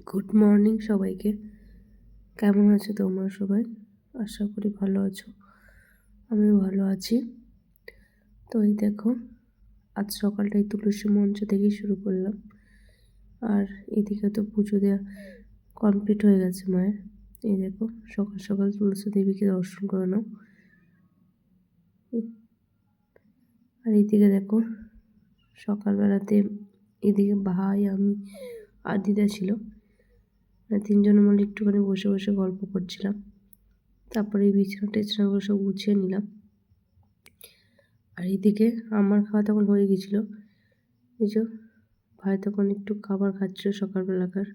Good morning সবাইকে। কেমন আছো তোমরা সবাই? আশা করি ভালো আছো। আমি ভালো আছি। তো এই দেখো, আজ সকালটা এই তুলসী মঞ্চ থেকেই শুরু করলাম। আর এদিকে তো পুজো দেওয়া কমপ্লিট হয়ে গেছে মায়ের। এই দেখো, সকাল সকাল তুলসী দেবীকে দর্শন করে নাও আর এইদিকে দেখো, সকালবেলাতে এদিকে ভাই, আমি আর দিদা ছিল। তিনজনের মধ্যে একটুখানি বসে বসে গল্প করছিলাম। তারপরে এই বিছানা টিছানাগুলো সব গুছিয়ে নিলাম। আর এইদিকে আমার খাওয়া তখন হয়ে গেছিল। এই যে ভাই তখন একটু খাবার খাচ্ছিল সকালবেলাকার।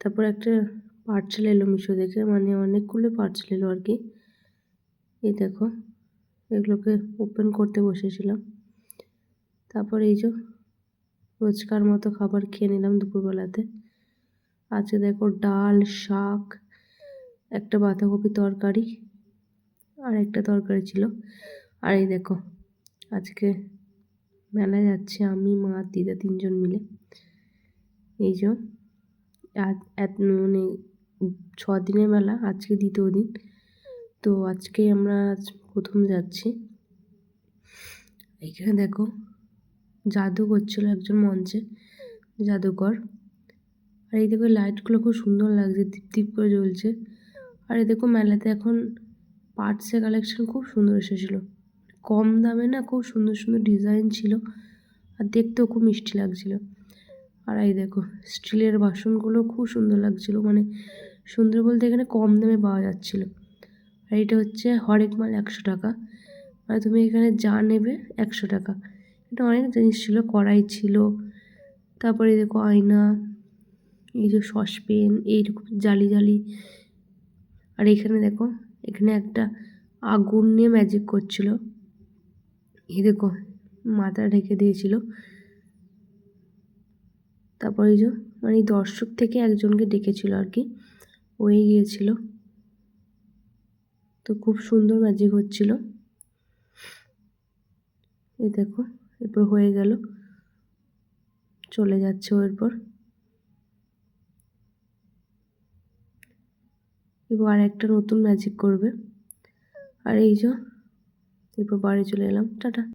তারপর একটা পার্সেল এলো মিশো দেখে মানে অনেকগুলো পার্সেল এলো আর কি। এই দেখো, এগুলোকে ওপেন করতে বসেছিলাম। তারপর এই যে রোজকার মতো খাবার খেয়ে নিলাম দুপুরবেলাতে। আজকে দেখো ডাল, শাক, একটা বাঁধাকপি তরকারি আর একটা তরকারি ছিল। আর এই দেখো, আজকে মেলায় যাচ্ছে আমি, মা, দিদা তিনজন মিলে। এই যে মানে ছ দিনের মেলা, আজকে দ্বিতীয় দিন। তো আজকে আমরা প্রথম যাচ্ছি। এইখানে দেখো জাদু করছিল একজন মঞ্চে, জাদুকর। আর এই দেখো লাইটগুলো খুব সুন্দর লাগছে দীপ দীপ করে জ্বলছে। আর এই দেখো মেলাতে এখন পার্টসের কালেকশন খুব সুন্দর এসেছিল। কম দামে না খুব সুন্দর সুন্দর ডিজাইন ছিল আর দেখতেও খুব মিষ্টি লাগছিল। আর এই দেখো স্টিলের বাসনগুলো খুব সুন্দর লাগছিল মানে সুন্দর বলতে এখানে কম দামে পাওয়া যাচ্ছিল। আর এটা হচ্ছে হরেক মাল একশো টাকা। মানে তুমি এখানে যা নেবে একশো টাকা। এটা অনেক জিনিস ছিল, কড়াই ছিল। তারপরে দেখো আয়না, এই যে সসপেন এইরকম জালি জালি। আর এখানে দেখো, এখানে একটা আগুন নিয়ে ম্যাজিক করছিল। এই দেখো মাথা ঢেকে দিয়েছিল। তারপর এই যে মানে দর্শক থেকে একজনকে ডেকেছিল আর কি ওই গিয়েছিল তো খুব সুন্দর ম্যাজিক হচ্ছিল। এই দেখো এরপর হয়ে গেল। চলে যাচ্ছে এরপর। এবার আর একটা নতুন ম্যাজিক করবে। আর এই যে, এরপর বাড়ি চলে এলাম। টাটা।